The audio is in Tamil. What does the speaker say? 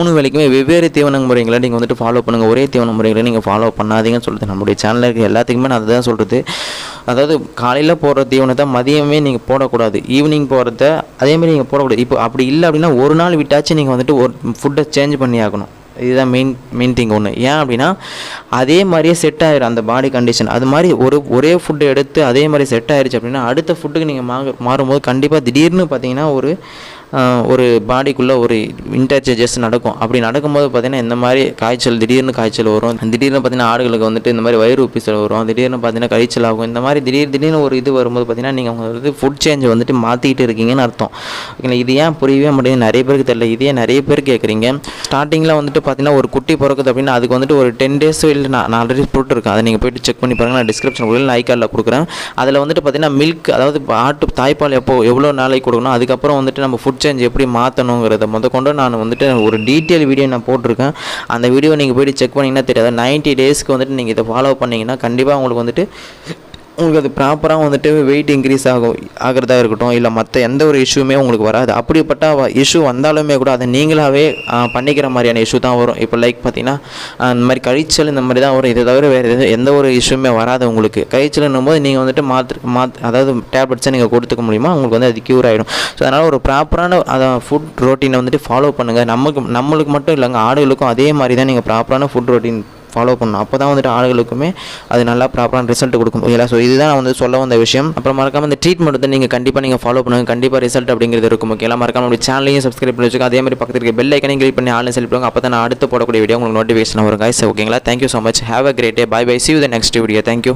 மூணு வேலைக்குமே வெவ்வேறு தீவன முறைகளை நீங்கள் வந்துட்டு ஃபாலோ பண்ணுங்கள் ஒரே தீவன முறைகளை நீங்கள் ஃபாலோ பண்ணாதீங்கன்னு சொல்லுது நம்முடைய சேனலில் இருக்க எல்லாத்துக்குமே நான் அதுதான் சொல்கிறது அதாவது காலையில் போடுற தீவனத்தை மதியமே நீங்கள் போடக்கூடாது. ஈவினிங் போகிறத அதேமாதிரி நீங்கள் போடக்கூடாது. இப்போ அப்படி இல்லை அப்படின்னா ஒரு நாள் விட்டாச்சு நீங்கள் வந்துட்டு ஒரு ஃபுட்டை சேஞ்ச் பண்ணி ஆகணும். இதுதான் மெயின் மெயின் திங் ஒன்று ஏன் அப்படின்னா அதே மாதிரியே செட் ஆயிடும் அந்த பாடி கண்டிஷன் அது மாதிரி ஒரு ஒரே ஃபுட்டு எடுத்து அதே மாதிரி செட் ஆயிடுச்சு அப்படின்னா அடுத்த ஃபுட்டுக்கு நீங்கள் மா மாறும்போது கண்டிப்பாக திடீர்னு பார்த்தீங்கன்னா ஒரு ஒரு பாடிக்குள்ளே ஒரு இன்டர்ச்சேஞ்சஸ் நடக்கும். அப்படி நடக்கும்போது பார்த்தீங்கன்னா இந்த மாதிரி காய்ச்சல் திடீர்னு காய்ச்சல் வரும். திடீர்னு பார்த்தீங்கன்னா ஆடுகளுக்கு வந்துட்டு இந்த மாதிரி வயிறு உப்பிசல் வரும். திடீர்னு பார்த்தீங்கன்னா கழிச்சல் ஆகும். இந்த மாதிரி திடீர் திடீர்னு ஒரு இது வரும்போது பார்த்தீங்கன்னா நீங்கள் வந்து ஃபுட் சேஞ்ச் வந்துட்டு மாற்றிக்கிட்டு இருக்கீங்கன்னு அர்த்தம். ஓகேங்களா? இது ஏன் புரியவே மாட்டேங்குது? நிறைய பேருக்கு தெரியல. இதே நிறைய பேர் கேட்குறீங்க ஸ்டார்டிங்கில் வந்துட்டு பார்த்தீங்கன்னா ஒரு குட்டி பிறக்குது அப்படின்னா அதுக்கு வந்துட்டு ஒரு டென் டேஸ் இல்லை நான் ஆல்ரெடி ஆல்ரெடி போட்டுருக்கேன் அதை நீங்கள் போய்ட்டு செக் பண்ணி பாருங்கள் நான் டிஸ்கிரிப்ஷன் கொடுக்கல ஐ கார்டில் கொடுக்குறேன். அதில் வந்துட்டு பார்த்தீங்கன்னா மில்க் அதாவது ஆட்டு தாய்ப்பால் எப்போ எவ்வளோ நாளைக்கு கொடுக்கணும் அதுக்கப்புறம் வந்துட்டு நம்ம ஃபுட் சேஞ்ச் எப்படி மாற்றணுங்கிறத முதற்கொண்டு நான் வந்துட்டு ஒரு டீட்டெயில் வீடியோ நான் போட்டிருக்கேன். அந்த வீடியோ நீங்கள் போயிட்டு செக் பண்ணிங்கன்னா தெரியாது. 90 டேஸ்க்கு வந்துட்டு நீங்கள் இதை ஃபாலோ பண்ணீங்கன்னா கண்டிப்பாக உங்களுக்கு வந்துட்டு உங்களுக்கு அது ப்ராப்பராக வந்துட்டு வெயிட் இன்க்ரீஸ் ஆகும் ஆகிறதா இருக்கட்டும் இல்லை மற்ற எந்த ஒரு இஷ்யூமே உங்களுக்கு வராது. அப்படிப்பட்ட இஷ்யூ வந்தாலுமே கூட அதை நீங்களாகவே பண்ணிக்கிற மாதிரியான இஷ்யூ தான் வரும். இப்போ லைக் பார்த்தீங்கன்னா இந்த மாதிரி கழிச்சல் இந்த மாதிரி தான் வரும். இதை தவிர வேறு எது எந்த ஒரு இஷ்யூமே வராது உங்களுக்கு. கழிச்சல்னும் போது நீங்கள் வந்துட்டு மாற்று மாத் அதாவது டேப்லெட்ஸை நீங்கள் கொடுத்துக்க முடியுமா? உங்களுக்கு வந்து அது க்யூர் ஆகிடும் ஸோ அதனால் ஒரு ப்ராப்பரான அதை ஃபுட் ரொட்டீனை வந்துட்டு ஃபாலோ பண்ணுங்கள் நமக்கு நம்மளுக்கு மட்டும் இல்லைங்க ஆடுகளுக்கும் அதே மாதிரி தான் நீங்கள் ப்ராப்பரான ஃபுட் ரொட்டீன் ஃபாலோ பண்ணணும். அப்போ தான் வந்துட்டு ஆளுகளுக்குமே அது நல்லா ப்ராப்பரான ரிசல்ட் கொடுக்கும். ஓகேங்களா ஸோ இதுதான் நான் வந்து சொல்ல வந்த விஷயம். அப்புறம் மறக்காமல் இந்த ட்ரீட்மெண்ட் வந்து நீங்கள் கண்டிப்பாக நீங்கள் ஃபாலோ பண்ணுங்கள் கண்டிப்பாக ரிசல்ட் அப்படிங்கிறது இருக்கும். ஓகேங்களா மறக்காம நம்மளுடைய சேனலையும் சப்ஸ்கிரைப் பண்ணி வச்சுக்கோங்க. அதே மாதிரி பக்கத்தில் இருக்க பெல் ஐக்கனையும் கிளிக் பண்ணி ஆன்லைன் செல் பண்ணுங்க. அப்போ தான் நான் அடுத்து போடக்கூடிய வீடியோ உங்களுக்கு நோட்டிஃபிகேஷன் வரும் guys. ஓகேங்களா thank you so much have a great day bye bye see you the next video thank you